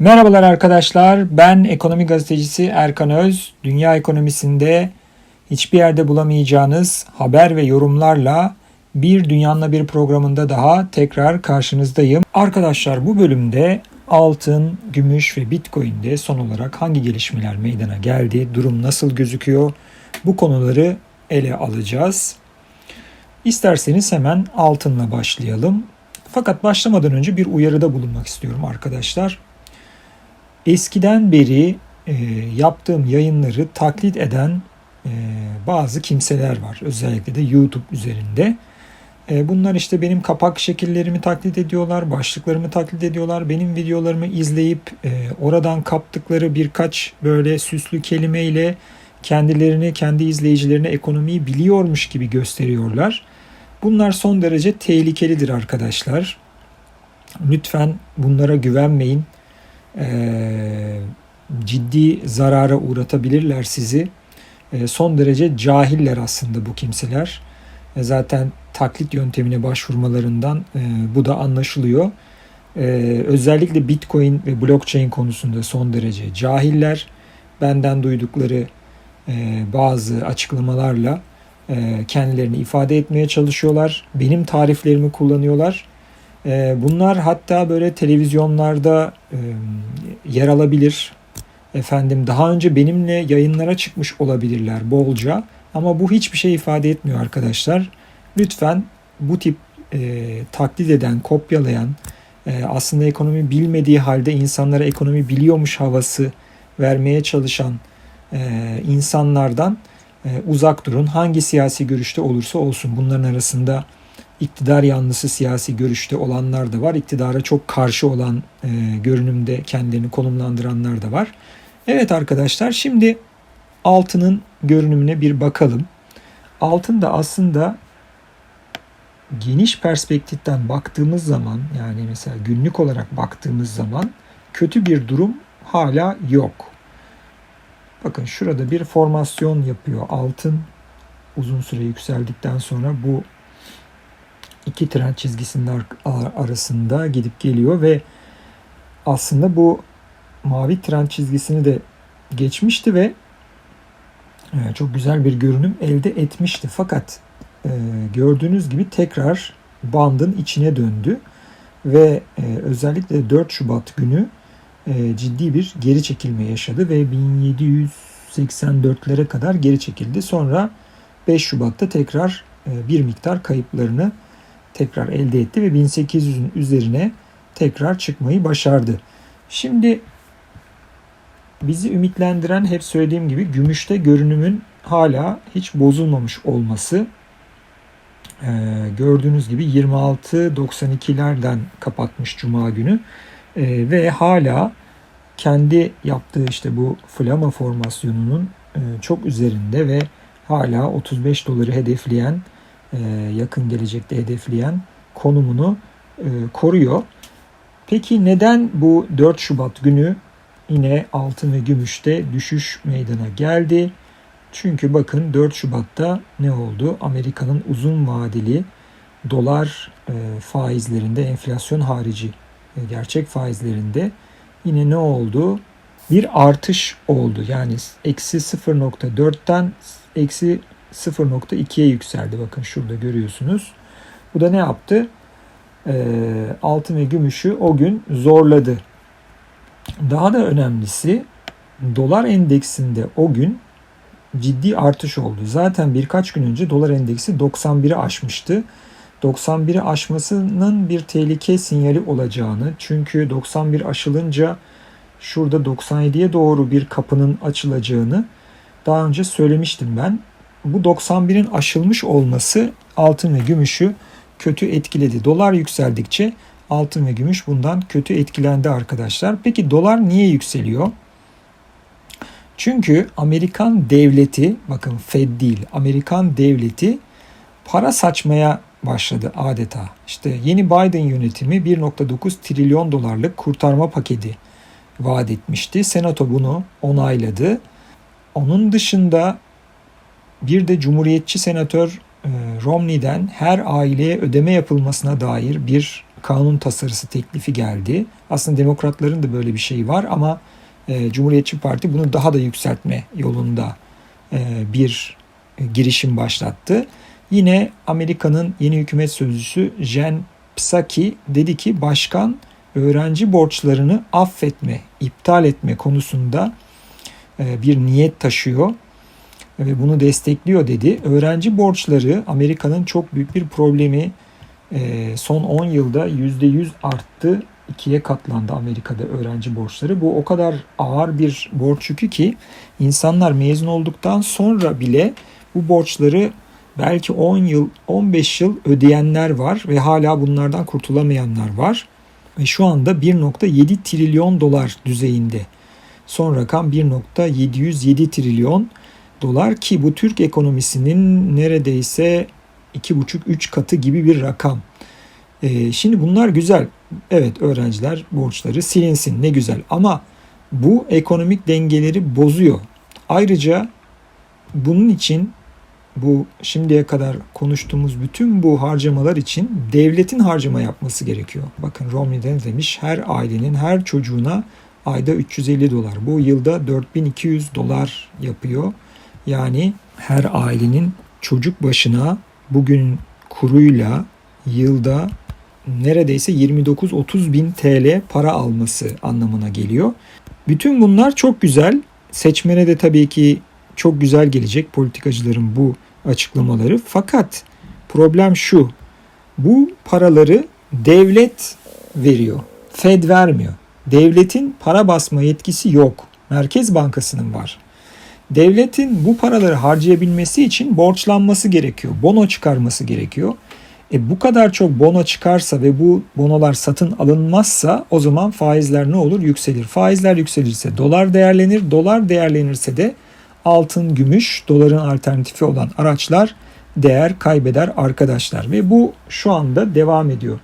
Merhabalar arkadaşlar. Ben ekonomi gazetecisi Erkan Öz. Dünya ekonomisinde hiçbir yerde bulamayacağınız haber ve yorumlarla bir Dünyanla Bir programında daha tekrar karşınızdayım. Arkadaşlar bu bölümde altın, gümüş ve bitcoin'de son olarak hangi gelişmeler meydana geldi, durum nasıl gözüküyor bu konuları ele alacağız. İsterseniz hemen altınla başlayalım. Fakat başlamadan önce bir uyarıda bulunmak istiyorum arkadaşlar. Eskiden beri e, yaptığım yayınları taklit eden e, bazı kimseler var. Özellikle de YouTube üzerinde. E, bunlar işte benim kapak şekillerimi taklit ediyorlar, başlıklarımı taklit ediyorlar. Benim videolarımı izleyip e, oradan kaptıkları birkaç böyle süslü kelimeyle kendilerini, kendi izleyicilerine ekonomiyi biliyormuş gibi gösteriyorlar. Bunlar son derece tehlikelidir arkadaşlar. Lütfen bunlara güvenmeyin. Ee, ciddi zarara uğratabilirler sizi. Ee, son derece cahiller aslında bu kimseler. Ee, zaten taklit yöntemine başvurmalarından e, bu da anlaşılıyor. Özellikle Bitcoin ve blockchain konusunda son derece cahiller. Benden duydukları e, bazı açıklamalarla e, kendilerini ifade etmeye çalışıyorlar. Benim tariflerimi kullanıyorlar. E, bunlar hatta böyle televizyonlarda e, yer alabilir. Efendim daha önce benimle yayınlara çıkmış olabilirler bolca. Ama bu hiçbir şey ifade etmiyor arkadaşlar. Lütfen bu tip e, taklit eden, kopyalayan, e, aslında ekonomi bilmediği halde insanlara ekonomi biliyormuş havası vermeye çalışan e, insanlardan e, uzak durun. Hangi siyasi görüşte olursa olsun bunların arasında iktidar yanlısı siyasi görüşte olanlar da var. İktidara çok karşı olan e, görünümde kendilerini konumlandıranlar da var. Evet arkadaşlar şimdi altının görünümüne bir bakalım. Altın da aslında geniş perspektiften baktığımız zaman yani mesela günlük olarak baktığımız zaman kötü bir durum hala yok. Bakın şurada bir formasyon yapıyor altın uzun süre yükseldikten sonra bu iki trend çizgisinin arasında gidip geliyor ve aslında bu mavi trend çizgisini de geçmişti ve e, çok güzel bir görünüm elde etmişti. Fakat e, gördüğünüz gibi tekrar bandın içine döndü ve e, özellikle 4 Şubat günü ciddi bir geri çekilme yaşadı ve 1784'lere kadar geri çekildi. Sonra 5 Şubat'ta tekrar bir miktar kayıplarını tekrar elde etti ve 1800'ün üzerine tekrar çıkmayı başardı. Şimdi bizi ümitlendiren hep söylediğim gibi gümüşte görünümün hala hiç bozulmamış olması. Ee, gördüğünüz gibi 26.92'lerden kapatmış Cuma günü ee, ve hala kendi yaptığı işte bu flama formasyonunun e, çok üzerinde ve hala 35 doları hedefleyen yakın gelecekte hedefleyen konumunu e, koruyor. Peki neden bu 4 Şubat günü yine altın ve gümüşte düşüş meydana geldi? Çünkü bakın 4 Şubat'ta ne oldu? Amerika'nın uzun vadeli dolar e, faizlerinde enflasyon harici gerçek faizlerinde yine ne oldu? Bir artış oldu. Yani eksi 0.4'ten eksi 0.2'ye yükseldi. Bakın şurada görüyorsunuz. Bu da ne yaptı? E, altın ve gümüşü o gün zorladı. Daha da önemlisi dolar endeksinde o gün ciddi artış oldu. Zaten birkaç gün önce dolar endeksi 91'i aşmıştı. 91'i aşmasının bir tehlike sinyali olacağını çünkü 91 aşılınca şurada 97'ye doğru bir kapının açılacağını daha önce söylemiştim ben bu 91'in aşılmış olması altın ve gümüşü kötü etkiledi. Dolar yükseldikçe altın ve gümüş bundan kötü etkilendi arkadaşlar. Peki dolar niye yükseliyor? Çünkü Amerikan devleti, bakın Fed değil, Amerikan devleti para saçmaya başladı adeta. İşte yeni Biden yönetimi 1.9 trilyon dolarlık kurtarma paketi vaat etmişti. Senato bunu onayladı. Onun dışında bir de Cumhuriyetçi Senatör e, Romney'den her aileye ödeme yapılmasına dair bir kanun tasarısı teklifi geldi. Aslında demokratların da böyle bir şey var ama e, Cumhuriyetçi Parti bunu daha da yükseltme yolunda e, bir girişim başlattı. Yine Amerika'nın yeni hükümet sözcüsü Jen Psaki dedi ki başkan öğrenci borçlarını affetme, iptal etme konusunda bir niyet taşıyor bunu destekliyor dedi. Öğrenci borçları Amerika'nın çok büyük bir problemi. E, son 10 yılda %100 arttı. ikiye katlandı Amerika'da öğrenci borçları. Bu o kadar ağır bir borç yükü ki insanlar mezun olduktan sonra bile bu borçları belki 10 yıl, 15 yıl ödeyenler var ve hala bunlardan kurtulamayanlar var. Ve şu anda 1.7 trilyon dolar düzeyinde. Son rakam 1.707 trilyon dolar ki bu Türk ekonomisinin neredeyse 2,5-3 katı gibi bir rakam. Ee, şimdi bunlar güzel. Evet öğrenciler borçları silinsin ne güzel ama bu ekonomik dengeleri bozuyor. Ayrıca bunun için bu şimdiye kadar konuştuğumuz bütün bu harcamalar için devletin harcama yapması gerekiyor. Bakın Romney'den demiş her ailenin her çocuğuna ayda 350 dolar. Bu yılda 4200 dolar yapıyor. Yani her ailenin çocuk başına bugün kuruyla yılda neredeyse 29-30 bin TL para alması anlamına geliyor. Bütün bunlar çok güzel. Seçmene de tabii ki çok güzel gelecek politikacıların bu açıklamaları. Fakat problem şu. Bu paraları devlet veriyor. Fed vermiyor. Devletin para basma yetkisi yok. Merkez Bankası'nın var. Devletin bu paraları harcayabilmesi için borçlanması gerekiyor. Bono çıkarması gerekiyor. E bu kadar çok bono çıkarsa ve bu bonolar satın alınmazsa o zaman faizler ne olur? Yükselir. Faizler yükselirse dolar değerlenir. Dolar değerlenirse de altın, gümüş, doların alternatifi olan araçlar değer kaybeder arkadaşlar. Ve bu şu anda devam ediyor.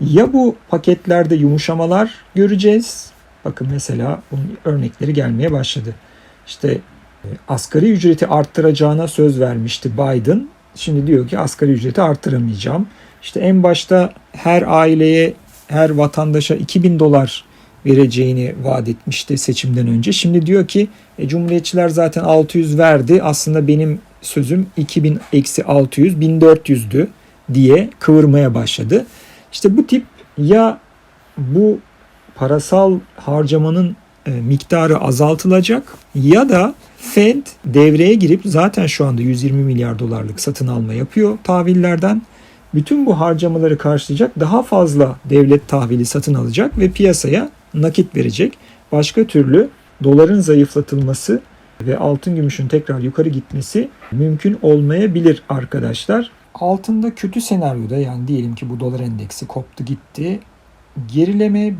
Ya bu paketlerde yumuşamalar göreceğiz. Bakın mesela bunun örnekleri gelmeye başladı. İşte asgari ücreti arttıracağına söz vermişti Biden. Şimdi diyor ki asgari ücreti arttıramayacağım. İşte en başta her aileye, her vatandaşa 2000 dolar vereceğini vaat etmişti seçimden önce. Şimdi diyor ki e, Cumhuriyetçiler zaten 600 verdi. Aslında benim sözüm 2000 eksi 600 1400'dü diye kıvırmaya başladı. İşte bu tip ya bu parasal harcamanın e, miktarı azaltılacak ya da Fed devreye girip zaten şu anda 120 milyar dolarlık satın alma yapıyor tahvillerden. Bütün bu harcamaları karşılayacak daha fazla devlet tahvili satın alacak ve piyasaya nakit verecek. Başka türlü doların zayıflatılması ve altın gümüşün tekrar yukarı gitmesi mümkün olmayabilir arkadaşlar. Altında kötü senaryoda yani diyelim ki bu dolar endeksi koptu gitti. Gerileme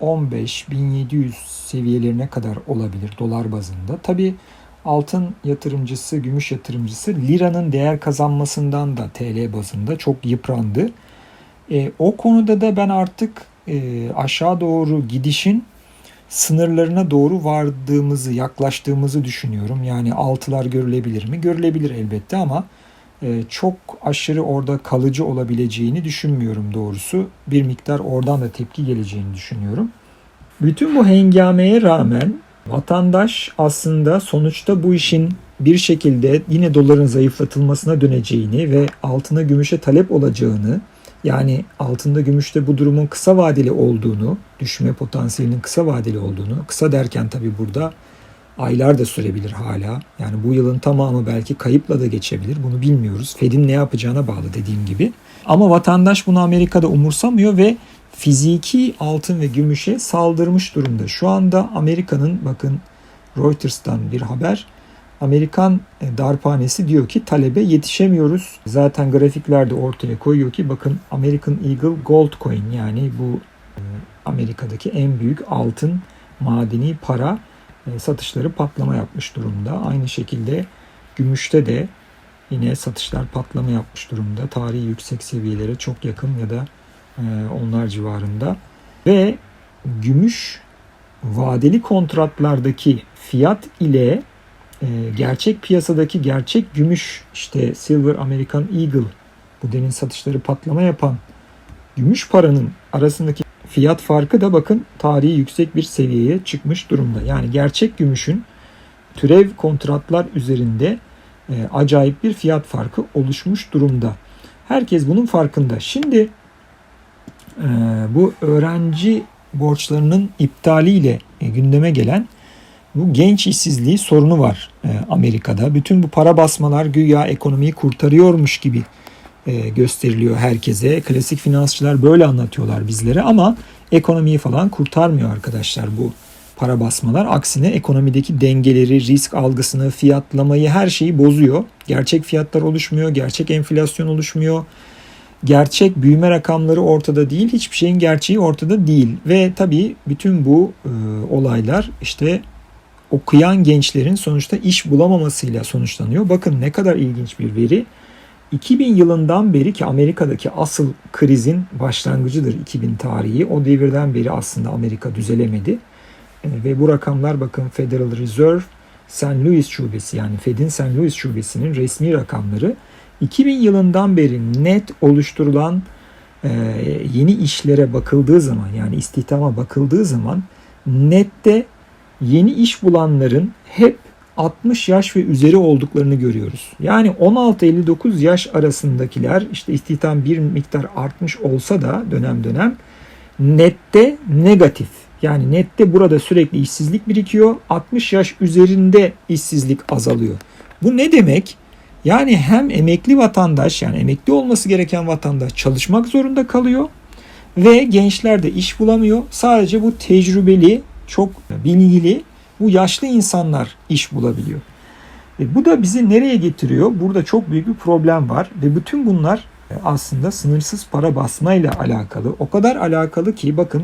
1715-1700 seviyelerine kadar olabilir dolar bazında. Tabi altın yatırımcısı, gümüş yatırımcısı liranın değer kazanmasından da TL bazında çok yıprandı. E, o konuda da ben artık e, aşağı doğru gidişin sınırlarına doğru vardığımızı, yaklaştığımızı düşünüyorum. Yani altılar görülebilir mi? Görülebilir elbette ama çok aşırı orada kalıcı olabileceğini düşünmüyorum doğrusu. Bir miktar oradan da tepki geleceğini düşünüyorum. Bütün bu hengameye rağmen vatandaş aslında sonuçta bu işin bir şekilde yine doların zayıflatılmasına döneceğini ve altına gümüşe talep olacağını yani altında gümüşte bu durumun kısa vadeli olduğunu, düşme potansiyelinin kısa vadeli olduğunu, kısa derken tabi burada aylar da sürebilir hala. Yani bu yılın tamamı belki kayıpla da geçebilir. Bunu bilmiyoruz. Fed'in ne yapacağına bağlı dediğim gibi. Ama vatandaş bunu Amerika'da umursamıyor ve fiziki altın ve gümüşe saldırmış durumda. Şu anda Amerika'nın bakın Reuters'tan bir haber Amerikan e, darphanesi diyor ki talebe yetişemiyoruz. Zaten grafiklerde ortaya koyuyor ki bakın American Eagle Gold Coin yani bu e, Amerika'daki en büyük altın madeni para satışları patlama yapmış durumda. Aynı şekilde gümüşte de yine satışlar patlama yapmış durumda. Tarihi yüksek seviyelere çok yakın ya da onlar civarında. Ve gümüş vadeli kontratlardaki fiyat ile e, gerçek piyasadaki gerçek gümüş işte Silver American Eagle bu demin satışları patlama yapan gümüş paranın arasındaki fiyat farkı da bakın tarihi yüksek bir seviyeye çıkmış durumda. Yani gerçek gümüşün türev kontratlar üzerinde e, acayip bir fiyat farkı oluşmuş durumda. Herkes bunun farkında. Şimdi e, bu öğrenci borçlarının iptaliyle e, gündeme gelen bu genç işsizliği sorunu var e, Amerika'da. Bütün bu para basmalar güya ekonomiyi kurtarıyormuş gibi gösteriliyor herkese. Klasik finansçılar böyle anlatıyorlar bizlere ama ekonomiyi falan kurtarmıyor arkadaşlar bu para basmalar. Aksine ekonomideki dengeleri, risk algısını, fiyatlamayı her şeyi bozuyor. Gerçek fiyatlar oluşmuyor, gerçek enflasyon oluşmuyor. Gerçek büyüme rakamları ortada değil, hiçbir şeyin gerçeği ortada değil. Ve tabii bütün bu e, olaylar işte okuyan gençlerin sonuçta iş bulamamasıyla sonuçlanıyor. Bakın ne kadar ilginç bir veri. 2000 yılından beri ki Amerika'daki asıl krizin başlangıcıdır 2000 tarihi. O devirden beri aslında Amerika düzelemedi. E, ve bu rakamlar bakın Federal Reserve St. Louis şubesi yani Fed'in St. Louis şubesinin resmi rakamları 2000 yılından beri net oluşturulan e, yeni işlere bakıldığı zaman yani istihdama bakıldığı zaman nette yeni iş bulanların hep 60 yaş ve üzeri olduklarını görüyoruz. Yani 16-59 yaş arasındakiler işte istihdam bir miktar artmış olsa da dönem dönem nette negatif. Yani nette burada sürekli işsizlik birikiyor. 60 yaş üzerinde işsizlik azalıyor. Bu ne demek? Yani hem emekli vatandaş yani emekli olması gereken vatandaş çalışmak zorunda kalıyor ve gençler de iş bulamıyor. Sadece bu tecrübeli, çok bilgili bu yaşlı insanlar iş bulabiliyor. E bu da bizi nereye getiriyor? Burada çok büyük bir problem var ve bütün bunlar aslında sınırsız para basmayla alakalı. O kadar alakalı ki bakın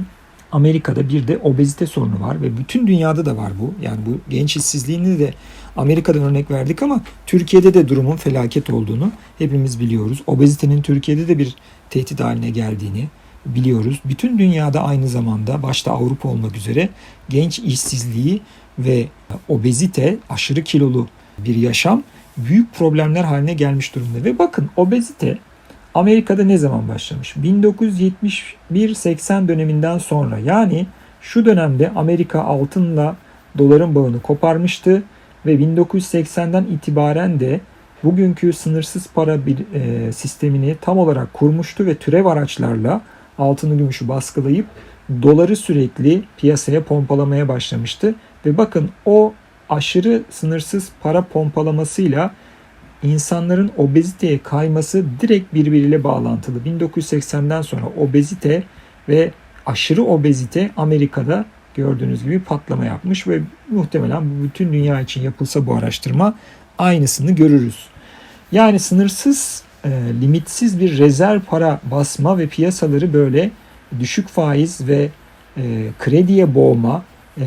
Amerika'da bir de obezite sorunu var ve bütün dünyada da var bu. Yani bu genç işsizliğini de Amerika'dan örnek verdik ama Türkiye'de de durumun felaket olduğunu hepimiz biliyoruz. Obezitenin Türkiye'de de bir tehdit haline geldiğini biliyoruz. Bütün dünyada aynı zamanda başta Avrupa olmak üzere genç işsizliği ve obezite, aşırı kilolu bir yaşam büyük problemler haline gelmiş durumda. Ve bakın obezite Amerika'da ne zaman başlamış? 1971-80 döneminden sonra yani şu dönemde Amerika altınla doların bağını koparmıştı ve 1980'den itibaren de bugünkü sınırsız para bir e, sistemini tam olarak kurmuştu ve türev araçlarla altını gümüşü baskılayıp doları sürekli piyasaya pompalamaya başlamıştı ve bakın o aşırı sınırsız para pompalamasıyla insanların obeziteye kayması direkt birbiriyle bağlantılı. 1980'den sonra obezite ve aşırı obezite Amerika'da gördüğünüz gibi patlama yapmış ve muhtemelen bütün dünya için yapılsa bu araştırma aynısını görürüz. Yani sınırsız, e, limitsiz bir rezerv para basma ve piyasaları böyle düşük faiz ve e, krediye boğma, e,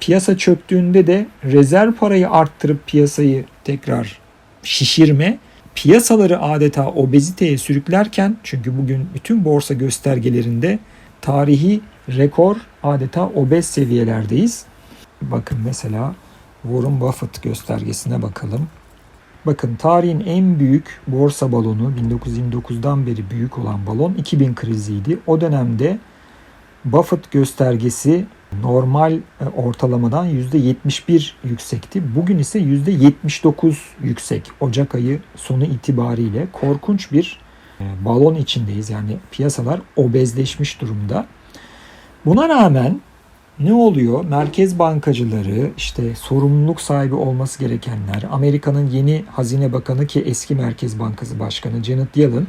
piyasa çöktüğünde de rezerv parayı arttırıp piyasayı tekrar şişirme piyasaları adeta obeziteye sürüklerken çünkü bugün bütün borsa göstergelerinde tarihi rekor adeta obez seviyelerdeyiz. Bakın mesela Warren Buffett göstergesine bakalım. Bakın tarihin en büyük borsa balonu 1929'dan beri büyük olan balon 2000 kriziydi. O dönemde Buffett göstergesi normal e, ortalamadan %71 yüksekti. Bugün ise %79 yüksek. Ocak ayı sonu itibariyle korkunç bir e, balon içindeyiz. Yani piyasalar obezleşmiş durumda. Buna rağmen ne oluyor? Merkez bankacıları, işte sorumluluk sahibi olması gerekenler, Amerika'nın yeni Hazine Bakanı ki eski Merkez Bankası Başkanı Janet Yellen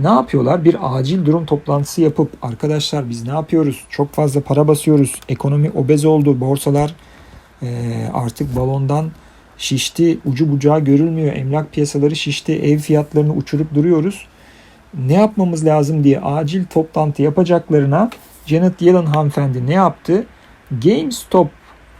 ne yapıyorlar? Bir acil durum toplantısı yapıp arkadaşlar biz ne yapıyoruz? Çok fazla para basıyoruz. Ekonomi obez oldu. Borsalar e, artık balondan şişti. Ucu bucağı görülmüyor. Emlak piyasaları şişti. Ev fiyatlarını uçurup duruyoruz. Ne yapmamız lazım diye acil toplantı yapacaklarına Janet Yellen hanımefendi ne yaptı? GameStop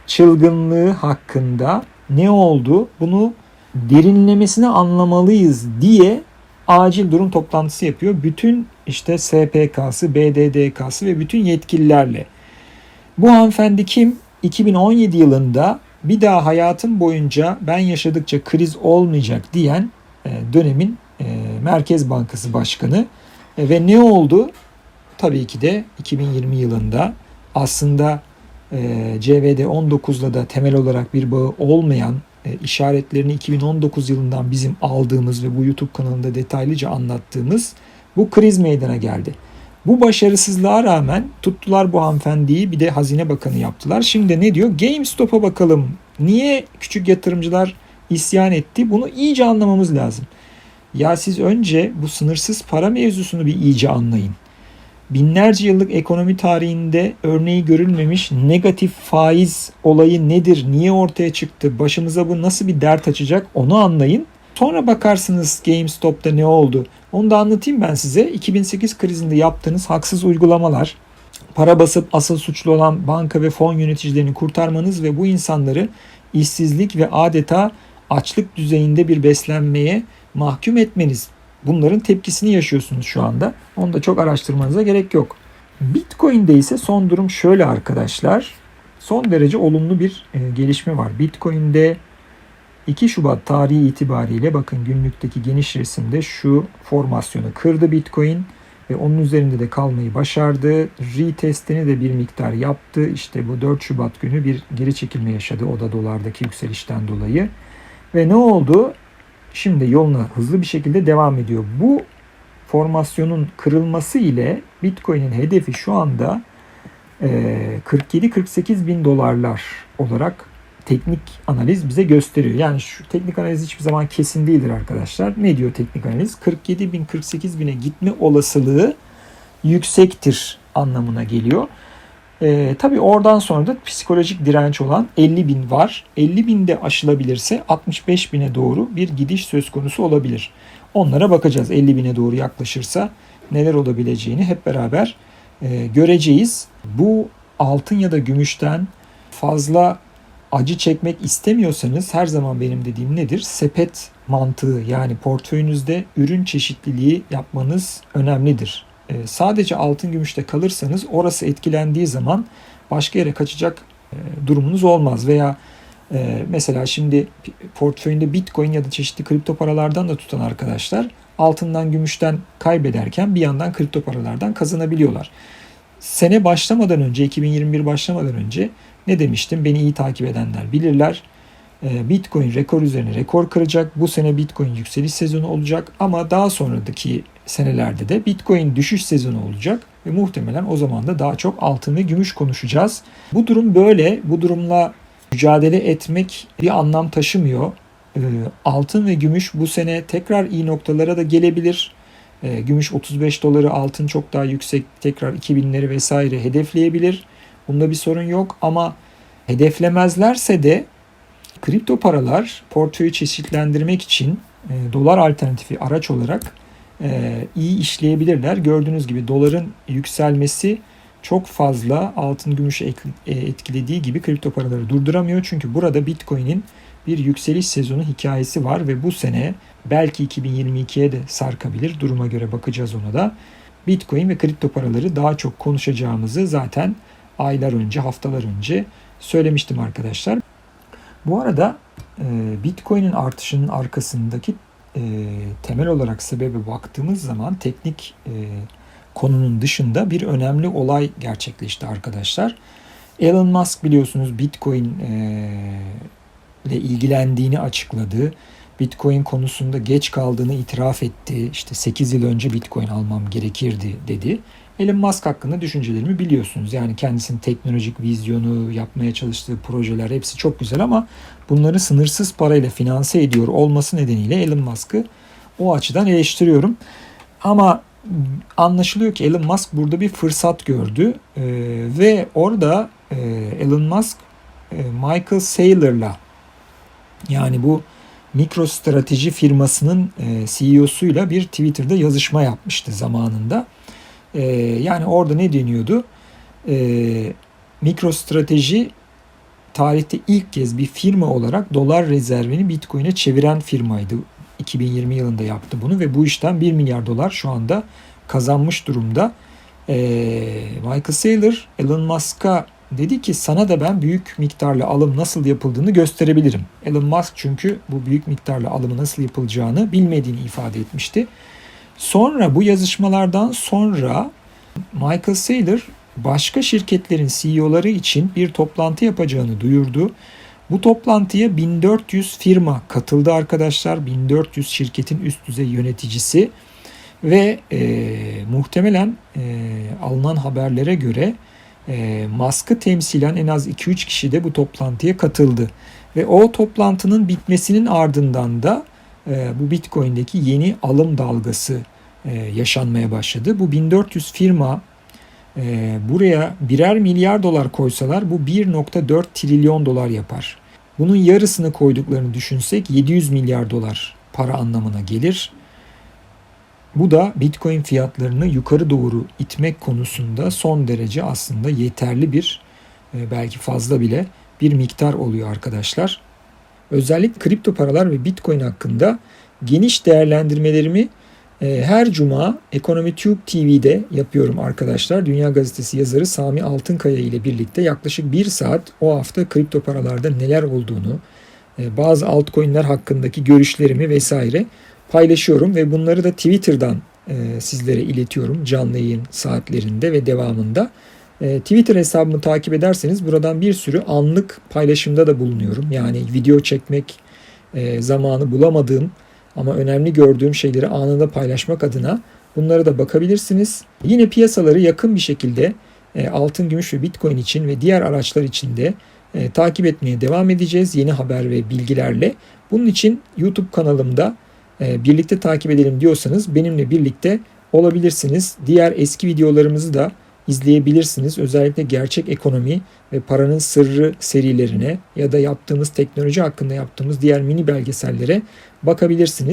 çılgınlığı hakkında ne oldu? Bunu derinlemesine anlamalıyız diye acil durum toplantısı yapıyor. Bütün işte SPK'sı, BDDK'sı ve bütün yetkililerle. Bu hanımefendi kim? 2017 yılında bir daha hayatım boyunca ben yaşadıkça kriz olmayacak diyen e, dönemin e, Merkez Bankası Başkanı. E, ve ne oldu? tabii ki de 2020 yılında aslında e, CVD19'la da temel olarak bir bağı olmayan e, işaretlerini 2019 yılından bizim aldığımız ve bu YouTube kanalında detaylıca anlattığımız bu kriz meydana geldi. Bu başarısızlığa rağmen tuttular bu hanımefendiyi bir de Hazine Bakanı yaptılar. Şimdi ne diyor? GameStop'a bakalım. Niye küçük yatırımcılar isyan etti? Bunu iyice anlamamız lazım. Ya siz önce bu sınırsız para mevzusunu bir iyice anlayın. Binlerce yıllık ekonomi tarihinde örneği görülmemiş negatif faiz olayı nedir? Niye ortaya çıktı? Başımıza bu nasıl bir dert açacak? Onu anlayın. Sonra bakarsınız GameStop'ta ne oldu? Onu da anlatayım ben size. 2008 krizinde yaptığınız haksız uygulamalar, para basıp asıl suçlu olan banka ve fon yöneticilerini kurtarmanız ve bu insanları işsizlik ve adeta açlık düzeyinde bir beslenmeye mahkum etmeniz. Bunların tepkisini yaşıyorsunuz şu anda. Onu da çok araştırmanıza gerek yok. Bitcoin'de ise son durum şöyle arkadaşlar. Son derece olumlu bir e, gelişme var. Bitcoin'de 2 Şubat tarihi itibariyle bakın günlükteki geniş resimde şu formasyonu kırdı Bitcoin ve onun üzerinde de kalmayı başardı. Retestini de bir miktar yaptı. İşte bu 4 Şubat günü bir geri çekilme yaşadı o da dolardaki yükselişten dolayı. Ve ne oldu? Şimdi yoluna hızlı bir şekilde devam ediyor. Bu formasyonun kırılması ile Bitcoin'in hedefi şu anda 47-48 bin dolarlar olarak teknik analiz bize gösteriyor. Yani şu teknik analiz hiçbir zaman kesin değildir arkadaşlar. Ne diyor teknik analiz? 47 bin 48 bine gitme olasılığı yüksektir anlamına geliyor. Ee, tabii oradan sonra da psikolojik direnç olan 50 bin var. 50 binde aşılabilirse 65 bine doğru bir gidiş söz konusu olabilir. Onlara bakacağız. 50 bine doğru yaklaşırsa neler olabileceğini hep beraber e, göreceğiz. Bu altın ya da gümüşten fazla acı çekmek istemiyorsanız her zaman benim dediğim nedir? Sepet mantığı yani portföyünüzde ürün çeşitliliği yapmanız önemlidir. Ee, sadece altın gümüşte kalırsanız orası etkilendiği zaman başka yere kaçacak e, durumunuz olmaz veya e, mesela şimdi portföyünde bitcoin ya da çeşitli kripto paralardan da tutan arkadaşlar altından gümüşten kaybederken bir yandan kripto paralardan kazanabiliyorlar. Sene başlamadan önce 2021 başlamadan önce ne demiştim? Beni iyi takip edenler bilirler. Ee, Bitcoin rekor üzerine rekor kıracak. Bu sene Bitcoin yükseliş sezonu olacak ama daha sonraki senelerde de Bitcoin düşüş sezonu olacak ve muhtemelen o zaman da daha çok altın ve gümüş konuşacağız. Bu durum böyle. Bu durumla mücadele etmek bir anlam taşımıyor. Ee, altın ve gümüş bu sene tekrar iyi noktalara da gelebilir. Ee, gümüş 35 doları, altın çok daha yüksek tekrar 2000'leri vesaire hedefleyebilir. Bunda bir sorun yok ama hedeflemezlerse de kripto paralar portföyü çeşitlendirmek için e, dolar alternatifi araç olarak iyi işleyebilirler. Gördüğünüz gibi doların yükselmesi çok fazla altın gümüşü e, etkilediği gibi kripto paraları durduramıyor. Çünkü burada Bitcoin'in bir yükseliş sezonu hikayesi var ve bu sene belki 2022'ye de sarkabilir. Duruma göre bakacağız ona da. Bitcoin ve kripto paraları daha çok konuşacağımızı zaten aylar önce, haftalar önce söylemiştim arkadaşlar. Bu arada e, Bitcoin'in artışının arkasındaki e, temel olarak sebebe baktığımız zaman teknik e, konunun dışında bir önemli olay gerçekleşti arkadaşlar. Elon Musk biliyorsunuz Bitcoin ile ilgilendiğini açıkladı. Bitcoin konusunda geç kaldığını itiraf etti. İşte 8 yıl önce Bitcoin almam gerekirdi dedi. Elon Musk hakkında düşüncelerimi biliyorsunuz. Yani kendisinin teknolojik vizyonu, yapmaya çalıştığı projeler hepsi çok güzel ama bunları sınırsız parayla finanse ediyor olması nedeniyle Elon Musk'ı o açıdan eleştiriyorum. Ama anlaşılıyor ki Elon Musk burada bir fırsat gördü ee, ve orada e, Elon Musk e, Michael Saylor'la yani bu MicroStrateji firmasının e, CEO'suyla bir Twitter'da yazışma yapmıştı zamanında. E, yani orada ne deniyordu? E, MicroStrateji tarihte ilk kez bir firma olarak dolar rezervini Bitcoin'e çeviren firmaydı. 2020 yılında yaptı bunu ve bu işten 1 milyar dolar şu anda kazanmış durumda. E, Michael Saylor Elon Musk'a dedi ki sana da ben büyük miktarlı alım nasıl yapıldığını gösterebilirim. Elon Musk çünkü bu büyük miktarlı alımı nasıl yapılacağını bilmediğini ifade etmişti. Sonra bu yazışmalardan sonra Michael Saylor başka şirketlerin CEO'ları için bir toplantı yapacağını duyurdu. Bu toplantıya 1400 firma katıldı arkadaşlar. 1400 şirketin üst düzey yöneticisi ve e, muhtemelen e, alınan haberlere göre e, Musk'ı temsilen en az 2-3 kişi de bu toplantıya katıldı. Ve o toplantının bitmesinin ardından da bu Bitcoin'deki yeni alım dalgası e, yaşanmaya başladı. Bu 1400 firma e, buraya birer milyar dolar koysalar bu 1.4 trilyon dolar yapar. Bunun yarısını koyduklarını düşünsek 700 milyar dolar para anlamına gelir. Bu da Bitcoin fiyatlarını yukarı doğru itmek konusunda son derece aslında yeterli bir e, belki fazla bile bir miktar oluyor arkadaşlar. Özellikle kripto paralar ve Bitcoin hakkında geniş değerlendirmelerimi e, her cuma Ekonomi Tube TV'de yapıyorum arkadaşlar. Dünya Gazetesi yazarı Sami Altınkaya ile birlikte yaklaşık bir saat o hafta kripto paralarda neler olduğunu, e, bazı altcoin'ler hakkındaki görüşlerimi vesaire paylaşıyorum ve bunları da Twitter'dan e, sizlere iletiyorum canlı yayın saatlerinde ve devamında. Twitter hesabımı takip ederseniz buradan bir sürü anlık paylaşımda da bulunuyorum. Yani video çekmek zamanı bulamadığım ama önemli gördüğüm şeyleri anında paylaşmak adına bunlara da bakabilirsiniz. Yine piyasaları yakın bir şekilde e, altın, gümüş ve bitcoin için ve diğer araçlar için de e, takip etmeye devam edeceğiz yeni haber ve bilgilerle. Bunun için YouTube kanalımda e, birlikte takip edelim diyorsanız benimle birlikte olabilirsiniz. Diğer eski videolarımızı da izleyebilirsiniz. Özellikle gerçek ekonomi ve paranın sırrı serilerine ya da yaptığımız teknoloji hakkında yaptığımız diğer mini belgesellere bakabilirsiniz.